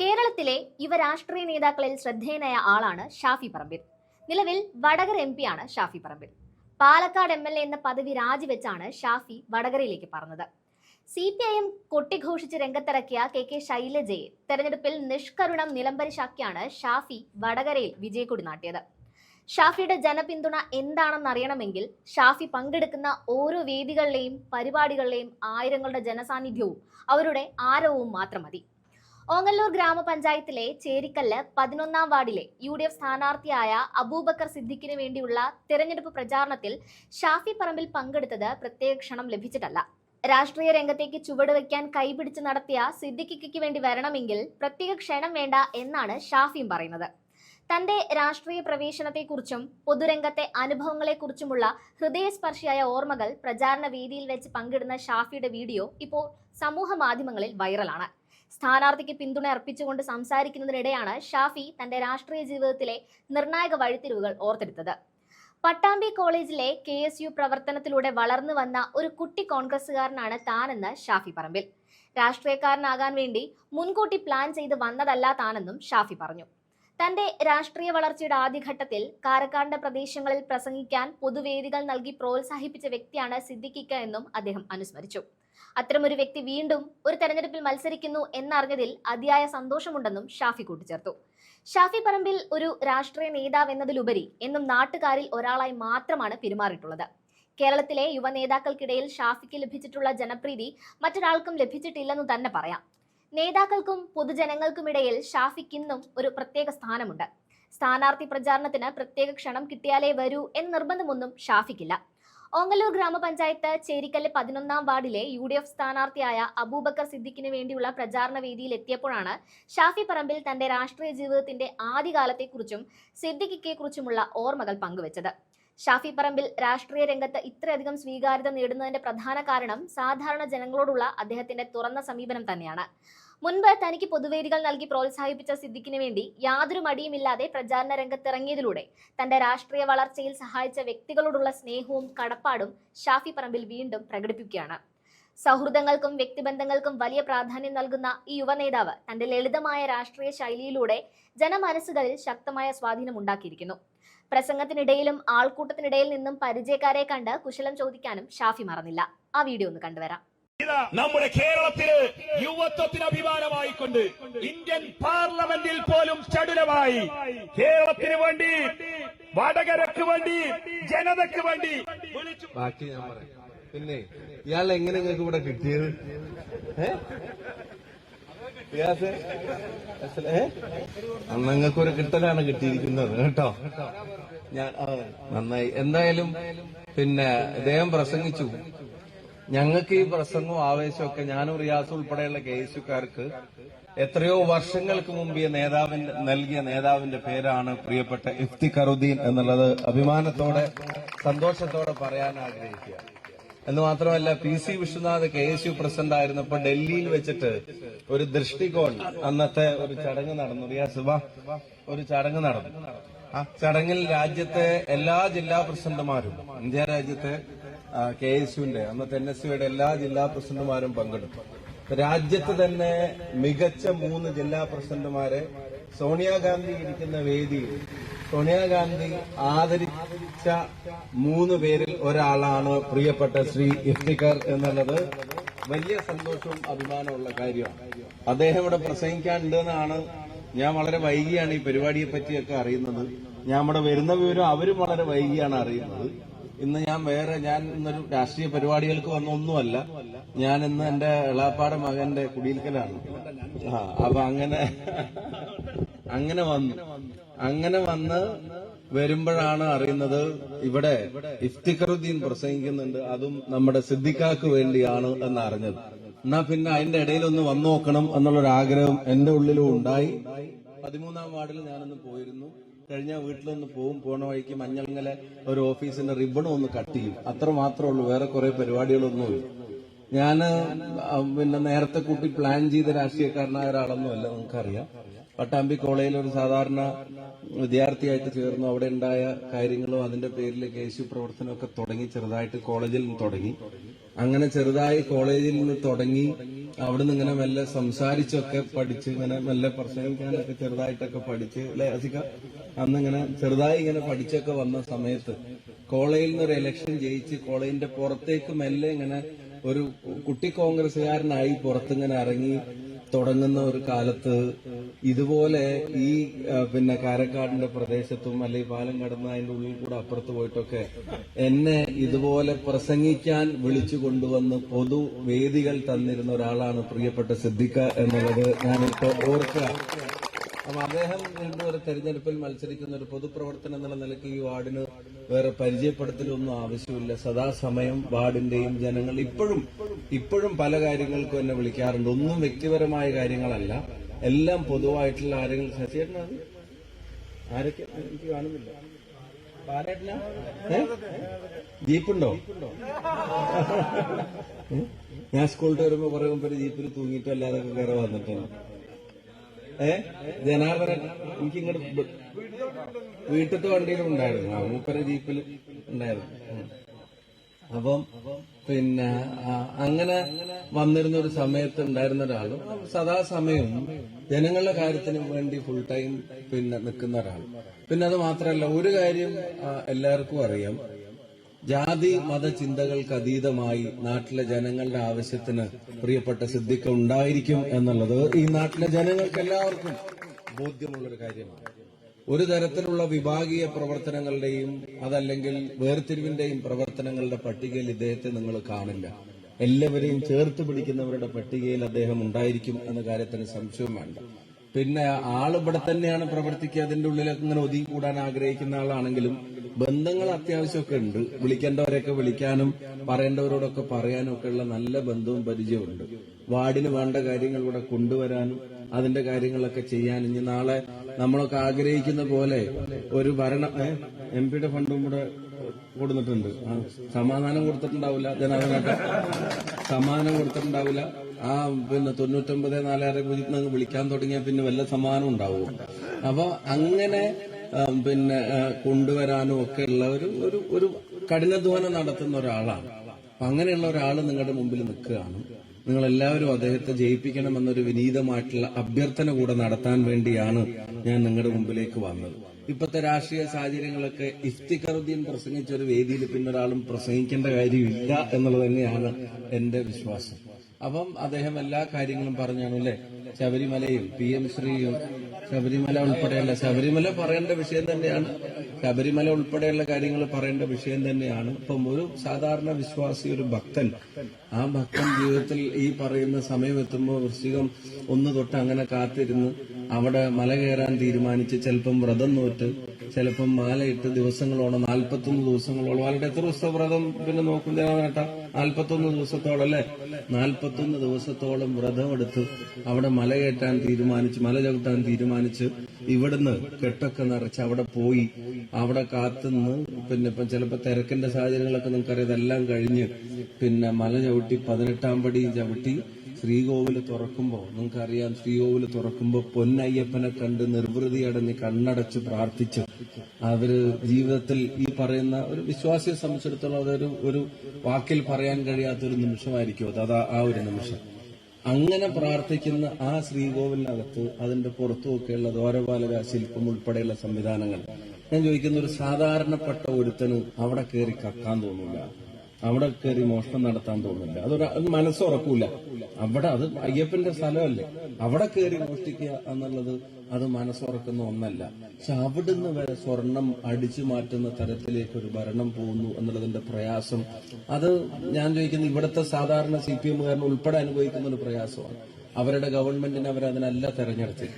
കേരളത്തിലെ യുവ രാഷ്ട്രീയ നേതാക്കളിൽ ശ്രദ്ധേയനായ ആളാണ് ഷാഫി പറമ്പിൽ. നിലവിൽ വടകര എം ആണ് Shafi Parambil. Palakkad M L A എന്ന പദവി രാജിവെച്ചാണ് ഷാഫി വടകരയിലേക്ക് പറഞ്ഞത് സി പി ഐ എം കൊട്ടിഘോഷിച്ച് രംഗത്തിറക്കിയ കെ കെ ശൈലജയെ തെരഞ്ഞെടുപ്പിൽ നിഷ്കരുണം നിലംപരിശാക്കിയാണ് ഷാഫി വടകരയിൽ വിജയക്കൊടി നാട്ടിയത്. ഷാഫിയുടെ ജനപിന്തുണ എന്താണെന്നറിയണമെങ്കിൽ ഷാഫി പങ്കെടുക്കുന്ന ഓരോ വേദികളിലെയും പരിപാടികളിലെയും ആയിരങ്ങളുടെ ജനസാന്നിധ്യവും അവരുടെ ആരവവും മാത്രം മതി. ഓങ്ങല്ലൂർ ഗ്രാമപഞ്ചായത്തിലെ ചേരിക്കല്ല് പതിനൊന്നാം വാർഡിലെ യു ഡി എഫ് സ്ഥാനാർത്ഥിയായ അബൂബക്കർ സിദ്ദിഖിന് വേണ്ടിയുള്ള തെരഞ്ഞെടുപ്പ് പ്രചാരണത്തിൽ ഷാഫി പറമ്പിൽ പങ്കെടുത്തത് പ്രത്യേക ക്ഷണം ലഭിച്ചിട്ടല്ല. രാഷ്ട്രീയ രംഗത്തേക്ക് ചുവടുവെക്കാൻ കൈപിടിച്ച് നടത്തിയ സിദ്ദിഖിക്ക് വേണ്ടി വരണമെങ്കിൽ പ്രത്യേക ക്ഷണം വേണ്ട എന്നാണ് ഷാഫിയും പറയുന്നത്. തന്റെ രാഷ്ട്രീയ പ്രവേശനത്തെക്കുറിച്ചും പൊതുരംഗത്തെ അനുഭവങ്ങളെക്കുറിച്ചുമുള്ള ഹൃദയസ്പർശിയായ ഓർമ്മകൾ പ്രചാരണ വേദിയിൽ വെച്ച് പങ്കിടുന്ന ഷാഫിയുടെ വീഡിയോ ഇപ്പോൾ സമൂഹ മാധ്യമങ്ങളിൽ വൈറലാണ്. സ്ഥാനാർത്ഥിക്ക് പിന്തുണ അർപ്പിച്ചുകൊണ്ട് സംസാരിക്കുന്നതിനിടെയാണ് ഷാഫി തന്റെ രാഷ്ട്രീയ ജീവിതത്തിലെ നിർണായക വഴിത്തിരിവുകൾ ഓർത്തെടുത്തത്. പട്ടാമ്പി കോളേജിലെ കെ എസ് യു പ്രവർത്തനത്തിലൂടെ വളർന്നു വന്ന ഒരു കുട്ടി കോൺഗ്രസ്സുകാരനാണ് താനെന്ന് ഷാഫി പറമ്പിൽ. രാഷ്ട്രീയക്കാരനാകാൻ വേണ്ടി മുൻകൂട്ടി പ്ലാൻ ചെയ്ത് വന്നതല്ല താനെന്നും ഷാഫി പറഞ്ഞു. തന്റെ രാഷ്ട്രീയ വളർച്ചയുടെ ആദ്യഘട്ടത്തിൽ കാരക്കാടിന്റെ പ്രദേശങ്ങളിൽ പ്രസംഗിക്കാൻ പൊതുവേദികൾ നൽകി പ്രോത്സാഹിപ്പിച്ച വ്യക്തിയാണ് സിദ്ദിഖിക്ക എന്നും അദ്ദേഹം അനുസ്മരിച്ചു. അത്തരമൊരു വ്യക്തി വീണ്ടും ഒരു തെരഞ്ഞെടുപ്പിൽ മത്സരിക്കുന്നു എന്നറിഞ്ഞതിൽ അതിയായ സന്തോഷമുണ്ടെന്നും ഷാഫി കൂട്ടിച്ചേർത്തു. ഷാഫി പറമ്പിൽ ഒരു രാഷ്ട്രീയ നേതാവ് എന്നതിലുപരി എന്നും നാട്ടുകാരിൽ ഒരാളായി മാത്രമാണ് പെരുമാറിയിട്ടുള്ളത്. കേരളത്തിലെ യുവ നേതാക്കൾക്കിടയിൽ ഷാഫിക്ക് ലഭിച്ചിട്ടുള്ള ജനപ്രീതി മറ്റൊരാൾക്കും ലഭിച്ചിട്ടില്ലെന്ന് തന്നെ പറയാം. നേതാക്കൾക്കും പൊതുജനങ്ങൾക്കുമിടയിൽ ഷാഫിക്ക് ഇന്നും ഒരു പ്രത്യേക സ്ഥാനമുണ്ട്. സ്ഥാനാർത്ഥി പ്രചാരണത്തിന് പ്രത്യേക ക്ഷണം കിട്ടിയാലേ വരൂ എന്ന് നിർബന്ധമൊന്നും ഷാഫിക്കില്ല. ഓങ്ങല്ലൂർ ഗ്രാമപഞ്ചായത്ത് ചേരിക്കല്ല് പതിനൊന്നാം വാർഡിലെ യു ഡി എഫ് സ്ഥാനാർത്ഥിയായ അബൂബക്കർ സിദ്ദിഖിന് വേണ്ടിയുള്ള പ്രചാരണ വേദിയിൽ എത്തിയപ്പോഴാണ് ഷാഫി പറമ്പിൽ തന്റെ രാഷ്ട്രീയ ജീവിതത്തിന്റെ ആദ്യകാലത്തെക്കുറിച്ചും സിദ്ദിഖിക്കെക്കുറിച്ചുമുള്ള ഓർമ്മകൾ പങ്കുവച്ചത്. ഷാഫി പറമ്പിൽ രാഷ്ട്രീയ രംഗത്ത് ഇത്രയധികം സ്വീകാര്യത നേടുന്നതിന്റെ പ്രധാന കാരണം സാധാരണ ജനങ്ങളോടുള്ള അദ്ദേഹത്തിന്റെ തുറന്ന സമീപനം തന്നെയാണ്. മുൻപ് തനിക്ക് പൊതുവേദികൾ നൽകി പ്രോത്സാഹിപ്പിച്ച സിദ്ദിഖിന് വേണ്ടി യാതൊരു മടിയുമില്ലാതെ പ്രചാരണ രംഗത്തിറങ്ങിയതിലൂടെ തന്റെ രാഷ്ട്രീയ വളർച്ചയിൽ സഹായിച്ച വ്യക്തികളോടുള്ള സ്നേഹവും കടപ്പാടും ഷാഫി പറമ്പിൽ വീണ്ടും പ്രകടിപ്പിക്കുകയാണ്. സൗഹൃദങ്ങൾക്കും വ്യക്തിബന്ധങ്ങൾക്കും വലിയ പ്രാധാന്യം നൽകുന്ന ഈ യുവനേതാവ് തന്റെ ലളിതമായ രാഷ്ട്രീയ ശൈലിയിലൂടെ ജനമനസ്സുകളിൽ ശക്തമായ സ്വാധീനം ഉണ്ടാക്കിയിരിക്കുന്നു. പ്രസംഗത്തിനിടയിലും ആൾക്കൂട്ടത്തിനിടയിൽ നിന്നും പരിചയക്കാരെ കണ്ട് കുശലം ചോദിക്കാനും ഷാഫി മറന്നില്ല. ആ വീഡിയോ ഒന്ന് കണ്ടുവരാം. നമ്മുടെ കേരളത്തിൽ യുവത്വത്തിന് അഭിമാനമായിക്കൊണ്ട് ഇന്ത്യൻ പാർലമെന്റിൽ പോലും ചടുലമായി. കേരളത്തിന് വേണ്ടി വടകരക്ക് വേണ്ടി ജനതയ്ക്ക് വേണ്ടി. ബാക്കി ഞാൻ പറയാം. പിന്നെ ഇയാൾ എങ്ങനെ നിങ്ങൾക്ക് ഇവിടെ കിട്ടിയത്? അന്ന് ഒരു കിട്ടലാണ് കിട്ടിയിരിക്കുന്നത് കേട്ടോ? ഞാൻ നന്നായി. എന്തായാലും പിന്നെ അദ്ദേഹം പ്രസംഗിച്ചു. ഞങ്ങൾക്ക് ഈ പ്രസംഗവും ആവേശമൊക്കെ ഞാനും റിയാസും ഉൾപ്പെടെയുള്ള കെ എസ് എത്രയോ വർഷങ്ങൾക്ക് മുമ്പ് നേതാവിന്റെ നൽകിയ നേതാവിന്റെ പേരാണ് പ്രിയപ്പെട്ട ഇഫ്തിഖറുദ്ദീൻ എന്നുള്ളത് അഭിമാനത്തോടെ സന്തോഷത്തോടെ പറയാൻ ആഗ്രഹിക്കുക. എന്ന് മാത്രമല്ല P C Vishwanath K S U president ആയിരുന്നപ്പോൾ ഡൽഹിയിൽ വെച്ചിട്ട് ഒരു ദൃഷ്ടികോൺ അന്നത്തെ ഒരു ചടങ്ങ് നടന്നു. റിയാസ് ഒരു ചടങ്ങ് നടന്നു. ആ ചടങ്ങിൽ രാജ്യത്തെ എല്ലാ ജില്ലാ പ്രസിഡന്റുമാരും ഇന്ത്യ രാജ്യത്തെ കെ എസ് യുവിന്റെ അന്നത്തെ എൻ എസ് യുയുടെ എല്ലാ ജില്ലാ പ്രസിഡന്റുമാരും പങ്കെടുത്തു. രാജ്യത്ത് തന്നെ മികച്ച മൂന്ന് ജില്ലാ പ്രസിഡന്റുമാരെ സോണിയാഗാന്ധി ഇരിക്കുന്ന വേദിയിൽ സോണിയാഗാന്ധി ആദരിച്ച മൂന്ന് പേരിൽ ഒരാളാണ് പ്രിയപ്പെട്ട ശ്രീ ഇഫ്തിഖർ എന്നുള്ളത്. വലിയ സന്തോഷവും അഭിമാനമുള്ള കാര്യമാണ്. അദ്ദേഹം ഇവിടെ പ്രസംഗിക്കാനുണ്ടെന്നാണ് ഞാൻ വളരെ വൈകിയാണ് ഈ പരിപാടിയെ പറ്റിയൊക്കെ അറിയുന്നത്. ഞാൻ ഇവിടെ വരുന്ന വിവരം അവരും വളരെ വൈകിയാണ് അറിയുന്നത്. ഇന്ന് ഞാൻ വേറെ ഞാൻ ഇന്നൊരു രാഷ്ട്രീയ പരിപാടികൾക്ക് വന്ന ഒന്നുമല്ല. ഞാൻ ഇന്ന് എന്റെ എളാപ്പാടെ മകന്റെ കുടിയിൽക്കലാണ് ആ അപ്പൊ അങ്ങനെ അങ്ങനെ വന്നു. അങ്ങനെ വന്ന് വരുമ്പോഴാണ് അറിയുന്നത് ഇവിടെ ഇഫ്തിഖറുദ്ദീൻ പ്രസംഗിക്കുന്നുണ്ട്. അതും നമ്മുടെ സിദ്ദിഖാക്ക് വേണ്ടിയാണ് എന്ന് അറിഞ്ഞത് എന്നാ പിന്നെ അതിന്റെ ഇടയിൽ ഒന്ന് വന്നു നോക്കണം എന്നുള്ളൊരു ആഗ്രഹം എന്റെ ഉള്ളിലും ഉണ്ടായി. പതിമൂന്നാം വാർഡിൽ ഞാനൊന്ന് പോയിരുന്നു. കഴിഞ്ഞ നിന്ന് പോവും പോണ വഴിക്ക് മഞ്ഞളിങ്ങലെ ഒരു ഓഫീസിന്റെ റിബണും ഒന്ന് കട്ട് ചെയ്യും. അത്ര മാത്രമേ ഉള്ളൂ വേറെ കുറെ പരിപാടികളൊന്നുമില്ല ഞാൻ പിന്നെ നേരത്തെ കൂട്ടി പ്ലാൻ ചെയ്ത രാഷ്ട്രീയക്കാരനായ ഒരാളൊന്നുമല്ല നമുക്കറിയാം പട്ടാമ്പി കോളേജിൽ ഒരു സാധാരണ വിദ്യാർത്ഥിയായിട്ട് ചേർന്നു. അവിടെ ഉണ്ടായ കാര്യങ്ങളും അതിന്റെ പേരിൽ കേശു പ്രവർത്തനമൊക്കെ തുടങ്ങി ചെറുതായിട്ട് കോളേജിൽ നിന്ന് തുടങ്ങി. അങ്ങനെ ചെറുതായി കോളേജിൽ നിന്ന് തുടങ്ങി അവിടുന്ന് ഇങ്ങനെ മെല്ലെ സംസാരിച്ചൊക്കെ പഠിച്ച് ഇങ്ങനെ മെല്ലെ പ്രസംഗിക്കാനൊക്കെ ചെറുതായിട്ടൊക്കെ പഠിച്ച് അല്ലെ അസിക? അന്ന് ഇങ്ങനെ ചെറുതായി ഇങ്ങനെ പഠിച്ചൊക്കെ വന്ന സമയത്ത് കോളേജിൽ നിന്ന് ഒരു ഇലക്ഷൻ ജയിച്ച് കോളേജിന്റെ പുറത്തേക്ക് മെല്ലെ ഇങ്ങനെ ഒരു കുട്ടി കോൺഗ്രസ്സുകാരനായി പുറത്തിങ്ങനെ ഇറങ്ങി തുടങ്ങുന്ന ഒരു കാലത്ത് ഇതുപോലെ ഈ പിന്നെ കാരക്കാടിന്റെ പ്രദേശത്തും അല്ലെങ്കിൽ പാലം കടന്ന് അതിന്റെ ഉള്ളിൽ കൂടെ അപ്പുറത്ത് പോയിട്ടൊക്കെ എന്നെ ഇതുപോലെ പ്രസംഗിക്കാൻ വിളിച്ചു കൊണ്ടുവന്ന് പൊതുവേദികൾ തന്നിരുന്ന ഒരാളാണ് പ്രിയപ്പെട്ട സിദ്ദിഖ എന്നുള്ളത്. ഞാനിപ്പോ ഓർക്കുക. അപ്പൊ അദ്ദേഹം വീണ്ടും ഒരു തെരഞ്ഞെടുപ്പിൽ മത്സരിക്കുന്ന ഒരു പൊതുപ്രവർത്തനം എന്നുള്ള നിലയ്ക്ക് ഈ വാർഡിന് വേറെ പരിചയപ്പെടുത്തലൊന്നും ആവശ്യമില്ല. സദാസമയം വാർഡിന്റെയും ജനങ്ങൾ ഇപ്പോഴും ഇപ്പോഴും പല കാര്യങ്ങൾക്കും എന്നെ വിളിക്കാറുണ്ട്. ഒന്നും വ്യക്തിപരമായ കാര്യങ്ങളല്ല. എല്ലാം പൊതുവായിട്ടുള്ള ആരെങ്കിലും ശശിയേട്ടനാ? ആരൊക്കെ? എനിക്ക് കാണുന്നില്ല? ജീപ്പുണ്ടോ? ഞാൻ സ്കൂളിൽ വരുമ്പോ കുറെ മുമ്പ് ജീപ്പിൽ തൂങ്ങിയിട്ടല്ലാതെ കയറി വന്നിട്ടുണ്ട് ഏ? ജനാർദ്ദനൻ എനിക്ക് ഇങ്ങോട്ട് വീട്ടിലത്തെ വണ്ടിയിലും ഉണ്ടായിരുന്നു. മൂപ്പര ജീപ്പിൽ ഉണ്ടായിരുന്നു. അപ്പം പിന്നെ അങ്ങനെ വന്നിരുന്ന ഒരു സമയത്ത് ഉണ്ടായിരുന്ന ഒരാളും സദാസമയവും ജനങ്ങളുടെ കാര്യത്തിന് വേണ്ടി ഫുൾ ടൈം പിന്നെ നിൽക്കുന്ന ഒരാൾ പിന്നെ അത് മാത്രമല്ല ഒരു കാര്യം എല്ലാവർക്കും അറിയാം. ജാതി മതചിന്തകൾക്ക് അതീതമായി നാട്ടിലെ ജനങ്ങളുടെ ആവശ്യത്തിന് പ്രിയപ്പെട്ട സിദ്ധിക്ക് ഉണ്ടായിരിക്കും എന്നുള്ളത് ഈ നാട്ടിലെ ജനങ്ങൾക്ക് എല്ലാവർക്കും ബോധ്യമുള്ളൊരു കാര്യമാണ്. ഒരു തരത്തിലുള്ള വിഭാഗീയ പ്രവർത്തനങ്ങളുടെയും അതല്ലെങ്കിൽ വേർതിരിവിന്റെയും പ്രവർത്തനങ്ങളുടെ പട്ടികയിൽ ഇദ്ദേഹത്തെ നിങ്ങൾ കാണില്ല. എല്ലാവരെയും ചേർത്ത് പിടിക്കുന്നവരുടെ പട്ടികയിൽ അദ്ദേഹം ഉണ്ടായിരിക്കും എന്ന കാര്യത്തിന് സംശയം വേണ്ട. പിന്നെ ആൾ ഇവിടെ തന്നെയാണ് പ്രവർത്തിക്കുക അതിന്റെ ഉള്ളിലേക്ക് ഇങ്ങനെ ഒതുങ്ങി കൂടാൻ ആഗ്രഹിക്കുന്ന ആളാണെങ്കിലും ബന്ധങ്ങൾ അത്യാവശ്യമൊക്കെ ഉണ്ട്. വിളിക്കേണ്ടവരെയൊക്കെ വിളിക്കാനും പറയേണ്ടവരോടൊക്കെ പറയാനും ഒക്കെ ഉള്ള നല്ല ബന്ധവും പരിചയവും ഉണ്ട് വാർഡിന് വേണ്ട കാര്യങ്ങൾ ഇവിടെ കൊണ്ടുവരാനും അതിന്റെ കാര്യങ്ങളൊക്കെ ചെയ്യാൻ ഇനി നാളെ നമ്മളൊക്കെ ആഗ്രഹിക്കുന്ന പോലെ ഒരു ഭരണ എം പിയുടെ ഫണ്ടും കൂടെ കൊടുത്തിട്ടുണ്ട്. സമാധാനം കൊടുത്തിട്ടുണ്ടാവില്ല. ജനാധിപത്യ സമാധാനം കൊടുത്തിട്ടുണ്ടാവില്ല. ആ പിന്നെ തൊണ്ണൂറ്റൊമ്പത് നാലായിരം വിളിക്കാൻ തുടങ്ങിയാൽ പിന്നെ വല്ല സമാധാനം ഉണ്ടാവും അപ്പൊ അങ്ങനെ പിന്നെ കൊണ്ടുവരാനും ഒക്കെ ഉള്ള ഒരു ഒരു ഒരു കഠിനാധ്വാനം നടത്തുന്ന ഒരാളാണ്. അപ്പൊ അങ്ങനെയുള്ള ഒരാൾ നിങ്ങളുടെ മുമ്പിൽ നിൽക്കുകയാണ്. നിങ്ങൾ എല്ലാവരും അദ്ദേഹത്തെ ജയിപ്പിക്കണമെന്നൊരു വിനീതമായിട്ടുള്ള അഭ്യർത്ഥന കൂടെ നടത്താൻ വേണ്ടിയാണ് ഞാൻ നിങ്ങളുടെ മുമ്പിലേക്ക് വന്നത്. ഇപ്പോഴത്തെ രാഷ്ട്രീയ സാഹചര്യങ്ങളൊക്കെ ഇഫ്തിഖറുദ്ദീൻ പ്രസംഗിച്ച ഒരു വേദിയിൽ പിന്നെ ഒരാളും പ്രസംഗിക്കേണ്ട കാര്യമില്ല എന്നുള്ളത് തന്നെയാണ് എന്റെ വിശ്വാസം. അപ്പം അദ്ദേഹം എല്ലാ കാര്യങ്ങളും പറഞ്ഞാണ് അല്ലെ ശബരിമലയും പി എം ശ്രീയും ശബരിമല ഉൾപ്പെടെയുള്ള ശബരിമല പറയേണ്ട വിഷയം തന്നെയാണ്. ശബരിമല ഉൾപ്പെടെയുള്ള കാര്യങ്ങൾ പറയേണ്ട വിഷയം തന്നെയാണ്. ഇപ്പം ഒരു സാധാരണ വിശ്വാസി ഒരു ഭക്തൻ ആ ഭക്തൻ ജീവിതത്തിൽ ഈ പറയുന്ന സമയം എത്തുമ്പോൾ വൃശ്ചികം ഒന്ന് തൊട്ട് അങ്ങനെ കാത്തിരുന്ന് അവിടെ മല കയറാൻ തീരുമാനിച്ച് ചിലപ്പം വ്രതം നോറ്റ് ചിലപ്പം മാലയിട്ട് ദിവസങ്ങളോളം നാൽപ്പത്തൊന്ന് ദിവസങ്ങളോളം. അവരുടെ എത്ര ദിവസത്തെ വ്രതം പിന്നെ നോക്കും കേട്ട നാൽപ്പത്തൊന്ന് ദിവസത്തോളം അല്ലെ നാൽപ്പത്തൊന്ന് ദിവസത്തോളം വ്രതം എടുത്ത് അവിടെ മല കയറ്റാൻ തീരുമാനിച്ച് മല ചവിട്ടാൻ തീരുമാനിച്ച് ഇവിടുന്ന് കെട്ടൊക്കെ നിറച്ച് അവിടെ പോയി. അവിടെ കാത്തുനിന്ന് പിന്നെ ഇപ്പം ചിലപ്പോൾ തിരക്കിന്റെ സാഹചര്യങ്ങളൊക്കെ നിങ്ങൾക്കറിയാം ഇതെല്ലാം കഴിഞ്ഞ് പിന്നെ മല ചവിട്ടി പതിനെട്ടാം പടി ചവിട്ടി ശ്രീകോവിൽ തുറക്കുമ്പോൾ നിങ്ങൾക്കറിയാം ശ്രീകോവിൽ തുറക്കുമ്പോൾ പൊന്നയ്യപ്പനെ കണ്ട് നിർവൃതി അടഞ്ഞ് കണ്ണടച്ച് പ്രാർത്ഥിച്ച്. അവർ ജീവിതത്തിൽ ഈ പറയുന്ന ഒരു വിശ്വാസിയെ സംബന്ധിച്ചിടത്തോളം അതൊരു ഒരു വാക്കിൽ പറയാൻ കഴിയാത്ത ഒരു നിമിഷമായിരിക്കും അത് അതാ ആ ഒരു നിമിഷം. അങ്ങനെ പ്രാർത്ഥിക്കുന്ന ആ ശ്രീകോവിലിനകത്ത് അതിന്റെ പുറത്തുമൊക്കെയുള്ള ദ്വാരപാലക ശില്പം ഉൾപ്പെടെയുള്ള സംവിധാനങ്ങൾ. ഞാൻ ചോദിക്കുന്ന ഒരു സാധാരണപ്പെട്ട ഒരുത്തന് അവിടെ കയറി കക്കാൻ തോന്നില്ല അവിടെ കയറി മോഷണം നടത്താൻ തോന്നില്ല അതൊരു അത് മനസ്സുറക്കൂല അവിടെ അത് അയ്യപ്പന്റെ സ്ഥലമല്ലേ? അവിടെ കയറി മോഷ്ടിക്കുക എന്നുള്ളത് അത് മനസ്സുറക്കുന്ന ഒന്നല്ല. പക്ഷെ അവിടുന്ന് വരെ സ്വർണം അടിച്ചു മാറ്റുന്ന തരത്തിലേക്ക് ഒരു ഭരണം പോകുന്നു എന്നുള്ളതിന്റെ പ്രയാസം. അത് ഞാൻ ചോദിക്കുന്നത് ഇവിടുത്തെ സാധാരണ സി പി എമ്മുകാരൻ ഉൾപ്പെടെ അനുഭവിക്കുന്ന ഒരു പ്രയാസമാണ്. അവരുടെ ഗവൺമെന്റിനെ അവരതിനല്ല തെരഞ്ഞെടുത്തത്.